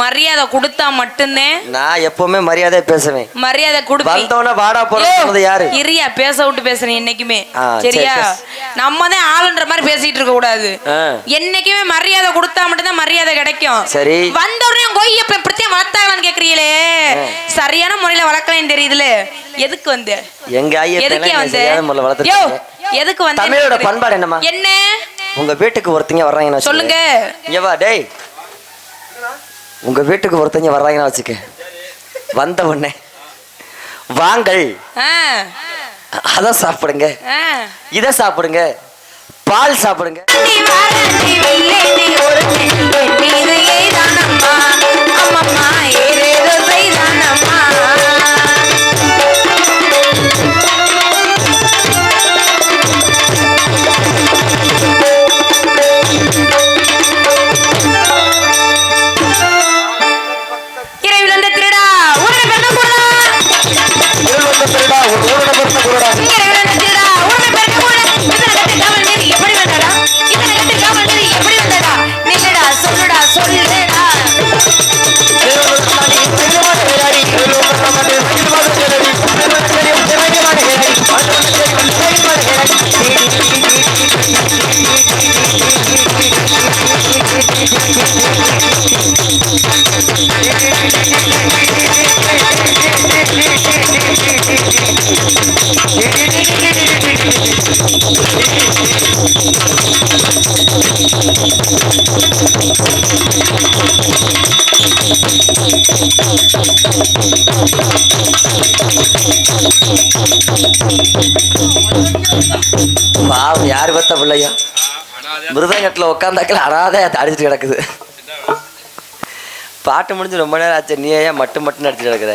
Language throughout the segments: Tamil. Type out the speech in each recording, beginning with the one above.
மரியாதை கொடுத்தா மட்டும்தான் நான் எப்பவுமே மரியாதையா பேசுவேன். மரியாதை வந்தவன வாடா சொன்னது யாரு? இரியா பேச விட்டு பேசுறேன் என்னைக்குமே. சரியா சரி. நம்ம தான் ஆளுன்ற மாதிரி பேசிட்டு இருக்க கூடாது. என்னைக்குமே மரியாதை கொடுத்தா மட்டும்தான் மரியாதை கிடைக்கும். சரி. வந்த உடனே கொய்யப்ப இப்படித்தான் வளர்த்தாங்களான்னு கேக்குறீங்களே? சரியான முறையில வளர்க்கலன்னு தெரியுதுல. எதுக்கு வந்து? எங்க எதுக்கே ஐயா வந்து? யோ வளர்த்துருக்கீங்க? எதுக்கு வந்து? தமிழோட பண்பாடு என்னம்மா? என்ன? உங்க வீட்டுக்கு ஒருத்தங்க வர்றாங்கன்னு வச்சுக்க. சொல்லுங்க. இங்க வா டேய். உங்க வீட்டுக்கு ஒருத்தங்க வர்றாங்கன்னு வச்சுக்க. வந்த உடனே வாங்கள். அத சாப்பிடுங்க. இத சாப்பிடுங்க. பால் சாப்பிடுங்க. பாவம் யாரு பத்த பிள்ளையா? மிருதங்கத்துல உட்காந்தாக்கில் அனாதை அடிச்சுட்டு கிடக்குது. பாட்டு முடிஞ்சு ரொம்ப நேரம் ஆச்சு. நீ ஏன் மட்டும் மட்டும் அடிச்சுட்டு கிடக்குற?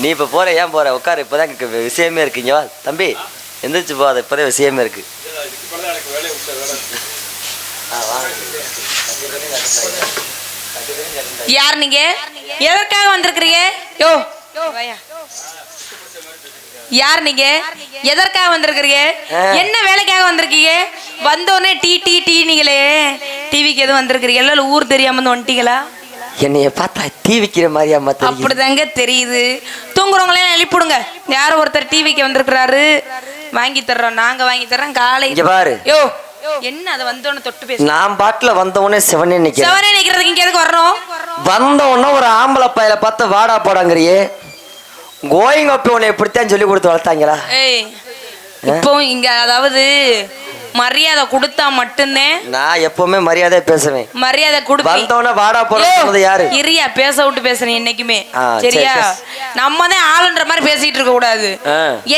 நீ இப்போ போகிற ஏன் போகிற உட்காரு இப்போதான் விஷயமே இருக்குங்க வா தம்பி. எந்திரிச்சு போகாத இப்போதான் விஷயமே இருக்கு. யார் நீங்க? எதற்காக வந்திருக்கிறீங்க? யோ. யார் நீங்க? எதற்காக வந்திருக்கிறீங்க. என்ன வேலைக்காக வந்திருக்கீங்க? வந்தோடனே டீ டீ டீ நீங்களே டிவிக்கு எதுவும் வந்திருக்கிறீங்க? எல்லாம் ஊர் தெரியாம வந்து வந்துட்டீங்களா? என்னைய பார்த்தா தீ வைக்கிற மாதிரியா தெரியுது. அப்படிதாங்க தெரியுது. தூங்குறவங்களே எழுப்பிடுங்க யாரோ ஒருத்தர் டிவிக்கு வந்திருக்கிறாரு. வாங்கி தர்றோம். நாங்க வாங்கி தர்றோம். காலை பாரு. யோ. என்ன அது வந்தோன்னு தொட்டு பேசு. நான் பாட்டுல வந்தவொடனே சிவனே நிக்கிறேன். செவனே நிக்கிறதுக்கு இங்க எதுக்கு வர்றோம்? வந்தவொடனே ஒரு ஆம்பளை பையல பார்த்து வாடா போடாங்கறியே. கோயிங் அப்ப உன்னை எப்படித்தான் சொல்லி கொடுத்து வளர்த்தாங்களா? ஏய் இப்போ இங்க அதாவது மரியாதை கொடுத்தா மட்டும்தான் நான் எப்பவுமே மரியாதையா பேசுவேன். மரியாதை வந்தவொடனே வாடா சொன்னது யாரு? இரியா பேச விட்டு பேசுறேன் என்னைக்குமே. சரியா சரி. நம்ம தான் ஆளுன்ற மாதிரி பேசிட்டு இருக்க கூடாது.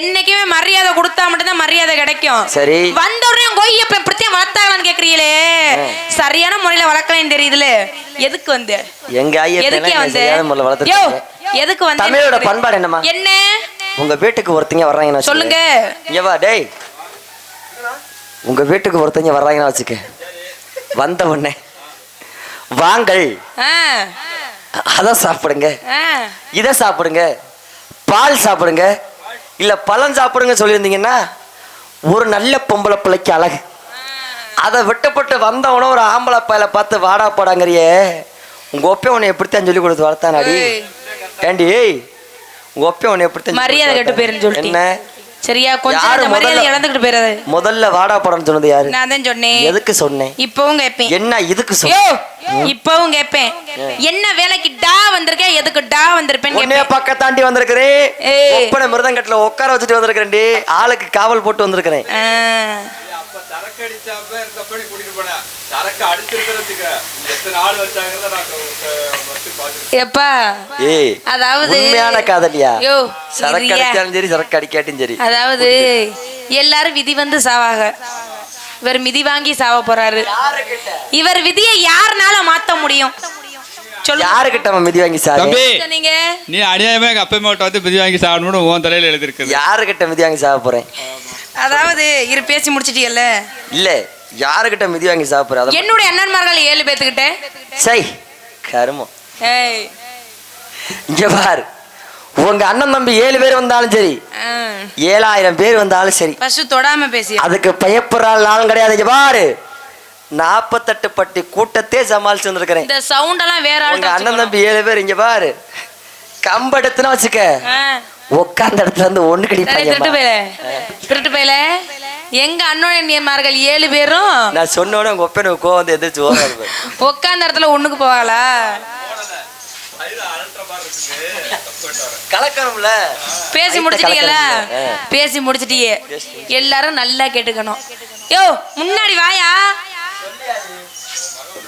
என்னைக்குமே மரியாதை கொடுத்தா மட்டும்தான் மரியாதை கிடைக்கும். சரி. வந்த உடனே கொய்யப்ப இப்படித்தான் வளர்த்தாங்களான்னு கேக்குறீங்களே? சரியான முறையில வளர்க்கலன்னு தெரியுதுல. எதுக்கு வந்து? எங்க ஐயா எதுக்கே வந்து? எதுக்கு வந்து? தமிழோட பண்பாடு என்னம்மா? என்ன? உங்க வீட்டுக்கு ஒருத்தங்க வச்சுக்க. சொல்லுங்க. இங்க வா டேய். உங்க வீட்டுக்கு ஒருத்தங்க வர்றாங்கன்னு வச்சுக்க. வந்த உடனே வாங்கள். அத சாப்பிடுங்க. இத சாப்பிடுங்க. பால் சாப்பிடுங்க. இல்ல பழம் சாப்பிடுங்க சொல்லியிருந்தீங்கன்னா ஒரு நல்ல பொம்பளை பிள்ளைக்கு அழகு. அதை விட்டுப்பட்டு வந்தவன ஒரு ஆம்பளை பையல பார்த்து வாடா போடாங்கறியே. உங்க ஒப்பே உன்னை எப்படித்தான் சொல்லி கொடுத்து வளர்த்தானாடி? ஏய். ஏண்டி உங்க ஒப்பே உன்னை எப்படித்தான் மரியாதை கெட்டு? சொல்லிட்டீங்க. என்ன? சரியா கொஞ்சம் யாரு அந்த மரியாதை முதல்ல- இழந்துகிட்டு போயிடாது முதல்ல வாடா போடான்னு சொன்னது யாரு? நான் தான் சொன்னேன். எதுக்கு சொன்னேன்? இப்பவும் கேட்பேன். என்ன இதுக்கு யோ சொன்ன இப்பவும் கேட்பேன். என்ன வேலைக்கு டா வந்திருக்கேன் எதுக்கு டா வந்திருப்பேன்னு உன்னைய பக்கம் தாண்டி வந்திருக்கிறேன். ஒப்பனை மிருதங்கட்டுல உட்கார வச்சுட்டு வந்திருக்கிறேன்டி. ஆளுக்கு காவல் போட்டு வந்திருக்கிறேன். சரக்கு அடிச்சாப்ப இருக்கப்படி கூட்டிட்டு போனேன். சரக்கு அடிச்சிருக்கிறதுக்கு. எத்தனை ஆள் வச்சாங்கிறத நான் எப்பா? ஏய் அதாவது உண்மையான காதலியா? யோ சரக்கு. அடிச்சாலும் சரி சரக்கு அடிக்காட்டியும் சரி. அதாவது எல்லாரும் விதி வந்து சாவாக. இவர் மிதி வாங்கி சாவ போறாரு. இவர் விதியை யாருனால மாத்த முடியும்? சொல்லுங்க. யாருக்கிட்ட அவன் மிதி வாங்கி சாரு தம்பி சொன்னீங்க? நீ அநியாயமா எங்க அப்பா அம்மாட்ட வந்து பிதி வாங்கி சாப்பிடணும்னு உன் தலையில யாருக்கிட்ட மிதி வாங்கி சாக போறேன்? அதாவது இரு பேசி முடிச்சிட்டீங்கல்ல இல்ல யாருக்கிட்ட மிதி வாங்கி சாப்பிடுற என்னுடைய அண்ணன்மார்கள் ஏழு பேத்துக்கிட்ட. சை கருமம். இங்க பாரு. உங்க அண்ணன் தம்பி ஏழு பேர் வந்தாலும் சரி ஏழாயிரம் பேர் வந்தாலும் சரி. தொடாம பேசி அதுக்கு பயப்படுற ஆளும் கிடையாது. இங்க பாரு. நாற்பத்தெட்டு பட்டி கூட்டத்தே சமாளிச்சு வந்திருக்கிறேன். இந்த சவுண்ட் எல்லாம் வேற உங்க ஆள்கிட்ட அண்ணன் தம்பி ஏழு பேர் இங்க பாரு. கம்பெடுத்துனா வச்சுக்க. ஆ. உட்கார்ந்த இடத்துல இருந்து ஒண்ணு சரி, திருட்டு கடிப்பாங்க போயில திருட்டு போயில. எங்க அண்ணன்மார்கள் ஏழு பேரும் நான் சொன்னோட உங்க ஒப்பனை கோவம் வந்து எதிர்த்து ஓடாது உட்கார்ந்த இடத்துல ஒண்ணுக்கு போவாங்களா கலக்கணும்ல. பேசி முடிச்சிட்டீங்கல்ல. பேசி முடிச்சிட்டீங்க. எல்லாரும் நல்லா கேட்டுக்கணும். யோ முன்னாடி வாயா.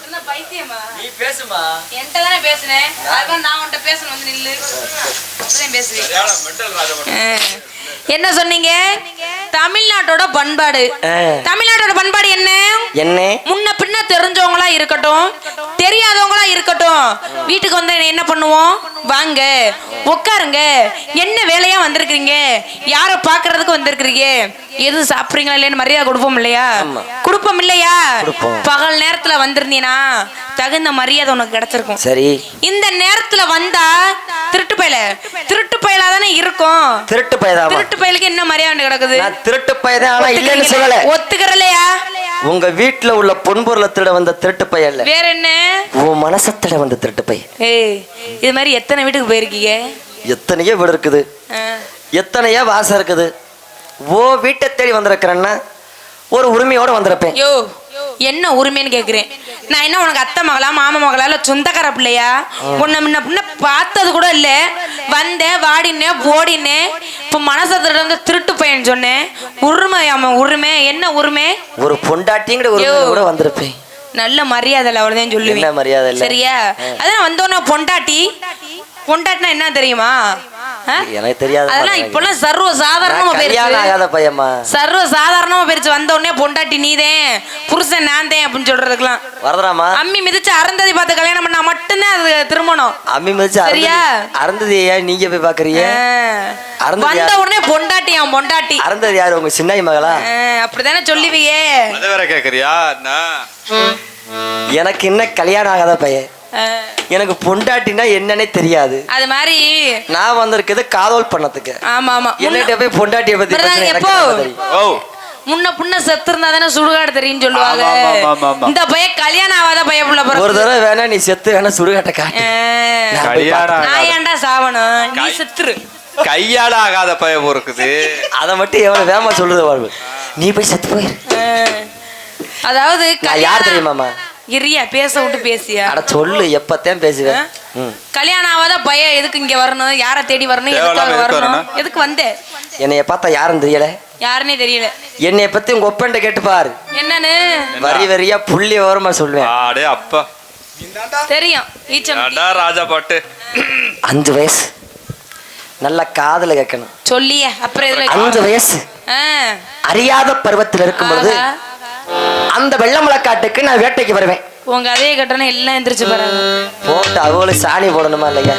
என்ன பைத்தியமா நீ பேசுமா. என்கிட்ட தானே பேசுனேன் நான் உன்கிட்ட பேசணும் வந்து நில்லு. அப்பதான் என்ன சொன்னீங்க? தமிழ்நாட்டோட பண்பாடு. தமிழ்நாட்டோட பண்பாடு என்ன? என்ன? முன்ன தெரிஞ்சவங்களா இருக்கட்டும் தெரியாதவங்களா இருக்கட்டும் வீட்டுக்கு வந்து என்ன பண்ணுவோம்? வாங்க உட்காருங்க என்ன வேலையா வந்திருக்கீங்க யார பாக்குறதுக்கு வந்திருக்கிறீங்க? எது சாப்பிடுறீங்களா இல்லைன்னு மரியாதை கொடுப்போம் இல்லையா. கொடுப்போம் இல்லையா. பகல் நேரத்துல வந்திருந்தீனா தகுந்த மரியாதை உனக்கு கிடைச்சிருக்கும். சரி. இந்த நேரத்துல வந்தா திருட்டு பயல. திருட்டு பயலா தானே இருக்கும். திருட்டு பயதாமா திருட்டு பயலுக்கு என்ன மரியாதை கிடக்குது? திருட்டு பயதான் இல்லைன்னு சொல்லல. உங்க வீட்டுல உள்ள பொன்பொருளை திருட வந்த திருட்டு பையன் இல்ல. வேற என்ன? உன் மனசை திருட வந்த திருட்டு பையன். ஏய் இது மாதிரி எத்தனை வீட்டுக்கு போயிருக்கீங்க? எத்தனையோ வீடு இருக்குது. எத்தனையோ வாசம் இருக்குது. ஓ வீட்டை தேடி வந்திருக்கிறேன்னா ஒரு உரிமையோட வந்திருப்பேன். யோ என்ன உரிமைன்னு கேக்குறேன். நான் என்ன உனக்கு அத்தை மகளா மாமா மகளா இல்ல சொந்தக்கார பிள்ளையா? உன்னை முன்ன பின்ன பார்த்தது கூட இல்ல. வந்தேன் வாடினேன் ஓடினேன். இப்ப மனசை திருட வந்து திருட்டு பையன் சொன்னேன். உரிமை அவன் உரிமை. என்ன உரிமை? ஒரு பொண்டாட்டிங்கிற ஒரு. கூட வந்திருப்பேன். நல்ல மரியாதை இல்லை என்ன சொல்லுவேன். மரியாதை சரியா? அதான் வந்தோன்னா பொண்டாட்டி. பொண்டாட்டினா என்ன தெரியுமா? எனக்கு தெரியாது அதெல்லாம் இப்பெல்லாம் சர்வ சாதாரணமா போயிருச்சு. ஆகாத பையம்மா. சர்வ சாதாரணமா போயிருச்சு. வந்த உடனே பொண்டாட்டி நீதேன் புருஷன் நான் தான் அப்படின்னு சொல்றதுக்கெல்லாம். வரதுராமா? அம்மி மிதிச்சு அருந்ததி பார்த்து கல்யாணம் பண்ணா மட்டும்தான் அது திருமணம். அம்மி மிதிச்சு சரியா? அருந்ததி- ஏன் நீங்க போய் பாக்குறீங்க வந்த? உடனே பொண்டாட்டி அவன் பொண்டாட்டி. அருந்ததி யாரு? உங்க சின்னாய் மகளா? அப்படிதானே சொல்லுவியே. அதை வேற கேக்குறியா எனக்கு என்ன கல்யாணம் ஆகாத பையன். எனக்கு பொண்டாட்டினா என்னன்னே தெரியாது. அது மாதிரி நான் வந்திருக்கிறது காதல் பண்ணதுக்கு ஆமா ஆமா என்னட்ட போய் பொண்டாட்டிய பத்தி எப்போ? முன்ன புண்ண செத்து இருந்தா தானே சுடுகாடு தெரியும் சொல்லுவாங்க. இந்த பையன் கல்யாணம் ஆகாத பையன் புள்ள ஒரு பிறகு தடவை வேணா நீ செத்து வேணா சுடுகாட்ட காட்டு. நான் போய் கல்யாணம் நான் ஆகாத- ஏன்டா சாவணும்? நீ செத்துரு. கையால ஆகாத பயம் இருக்குது. அதை மட்டும் எவ்வளவு வேகமா சொல்லுது வாழ்வு. நீ போய் செத்து போயிரு. அதாவது யார் தெரியுமாமா இரியா பேச விட்டு பேசியா? அட சொல்லு எப்பத்தான் பேசுவேன். கல்யாணம் ஆகாத பையன் எதுக்கு இங்க வரணும்? யாரை தேடி வரணும்? எதுக்காக எதுக்கு வரணும்? எதுக்கு வந்தே? என்னைய பார்த்தா யாரும் தெரியல. யாருன்னே தெரியல. என்னைய பத்தி உங்க ஒப்பன்ட்ட கேட்டு பாரு. என்னன்னு? வரி வரியா புள்ளி ஓரமா சொல்லுவேன். ஆடே அப்பா. தெரியும். அடா ராஜா பாட்டு? அஞ்சு வயசு. நல்ல காதுல கேட்கணும். சொல்லியே அப்புறம் அஞ்சு வயசு. அறியாத பருவத்தில் இருக்கும் பொழுது ஆகா. அந்த வெள்ளமலைக்காட்டுக்கு நான் வேட்டைக்கு வருவேன். உங்க அதே கட்டணம் எல்லாம் எந்திரிச்சு போறாங்க போட்டு அவளும் சாணி போடணுமா இல்லையா?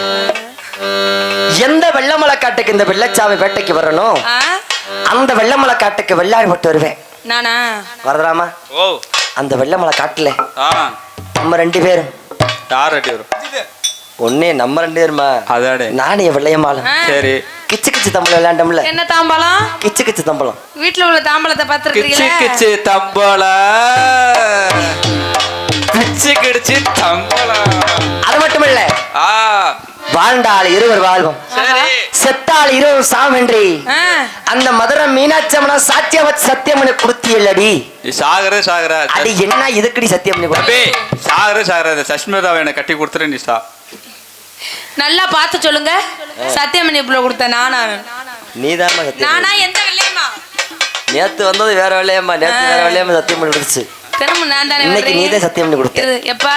எந்த வெள்ளமலைக்காட்டுக்கு இந்த வெள்ளச்சாமி வேட்டைக்கு வரணும்? அந்த வெள்ளமலைக்காட்டுக்கு வெள்ளாரி போட்டு வருவேன். நானா? வரதாமா ஓ. அந்த வெள்ளமலை காட்டுல நம்ம ரெண்டு பேரும். யார் அடி வரும் ஒன்னே நம்ம ரெண்டு பேருமா? அதானே. நானே வெள்ளையம்மாளும் ஆ. சரி. கிச்சு கிச்சு தம்பளம் விளையாண்டோம்ல. என்ன தாம்பாளம்? கிச்சு கிச்சு தம்பளம். வீட்டுல உள்ள தாம்பளத்தை கிச்சு பார்த்துருக்கீங்களா கிச்சு தம்பள. கிச்சு கிடிச்சு தம்பள. அது மட்டும் இல்ல ஆ. வாழ்ந்தால் இருவர் வாழ்வோம். சரி. செத்தால் இருவர் சாமென்றி. ஆ. அந்த மதுரை மீனாட்சம்மனா சாத்தியவத் சத்தியமனை கொடுத்தியல்லடி. சாகர சாகர. அடி என்ன இதுக்கடி சத்தியமணி தம்பி சாகர சாகர. சஷ்மிதாவை எனக்கு கட்டி கொடுத்துரு நீ சா நல்லா பார்த்து சொல்லுங்க. சத்தியமணி புள்ள கொடுத்த நானா? சத்தியம் நானா எந்த வெள்ளையம்மா நேத்து வந்தது வேற வெள்ளையம்மா நேத்து வேற வெள்ளையம்மா சத்தியம் பண்ணி கொடுத்துச்சு. தினமும் நான் தானே இன்னைக்கு நீதான் சத்தியம் பண்ணி கொடுத்த. இரு, எப்பா?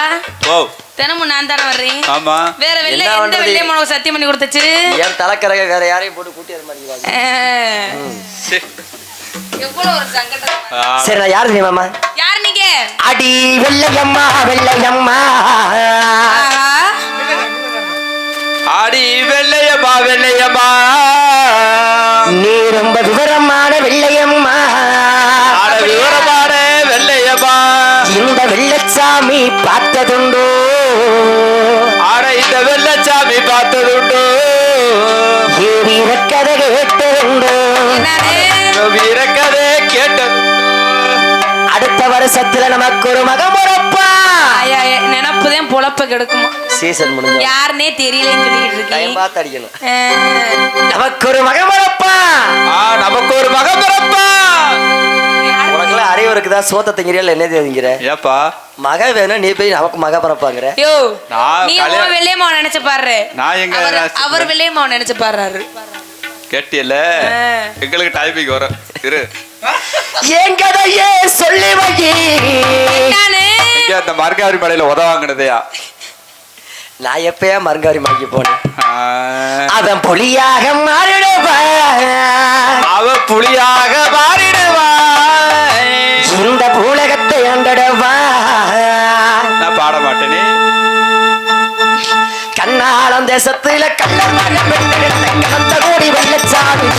ஓ. தினமும் நான் தானே வர்றேன் ஆமா. வேற வெள்ளை எந்த? வெள்ளையம்மா உனக்கு சத்தியம் பண்ணி கொடுத்துச்சு? ஏன் தலைக்கரக வேற யாரையும் போட்டு கூட்டி வர மாட்டேங்கிறாங்க ஆ. சரி. எவ்வளவு ஒரு சங்கடம். ஆ, சரி நான் யாரு தெரியுமாமா யார் நீங்க? அடி வெள்ளையம்மா வெள்ளையம்மா. ஆடி வெள்ளையம்மா வெள்ளையம்மா நீ ரொம்ப விவரமான வெள்ளையம்மா. ஆட விவரமான வெள்ளையம்மா இந்த வெள்ளச்சாமி பார்த்ததுண்டோ? ஆட இந்த வெள்ளச்சாமி பார்த்ததுண்டு? ஏறி கதை கேட்டதுண்டோ? வீரக்கதை கேட்டது வருஷத்துல நமக்கு ஒரு மகம் பிறப்பா ஆயா, ஆயா, நினப்புதான் பொழப்ப கெடுக்குமா சீசன் முடிஞ்சு யாருனே தெரியலன்னு சொல்லிட்டு இருக்கேன் பார்த்து அடிக்கணும் நமக்கு ஒரு மகம் பிறப்பா நமக்கு ஒரு மகம் பிறப்பா உனக்குலாம் அறிவு இருக்குதா சோத்த திங்கிறியா இல்ல என்ன திங்கிற ஏப்பா மக வேணும் நீ போய் நமக்கு மக பரப்பாங்கற யோ நீ கல்யாணம்- உன் நினைச்சு பாரு நான் எங்க அவர் நினைச்சு- நினைச்சு பாடுறாரு கேட்டியல எங்களுக்கு டைமிங் வரும் இரு என் கதையே சொல்லி அந்த மர்காரி மலையில உத வாங்கினதையா? நான் எப்பயா மருங்காரி மாக்கி போனேன். அவன் புலியாக மாறிடுவான். அவ புலியாக மாறிடுவாய் இந்த பூலகத்தை ஆண்டடுவான் நான் பாட மாட்டேனே. கண்ணாளம் தேசத்துல கள்ளமாக பெற்றெடுத்த கலந்த கோடி வெள்ளச்சாமி.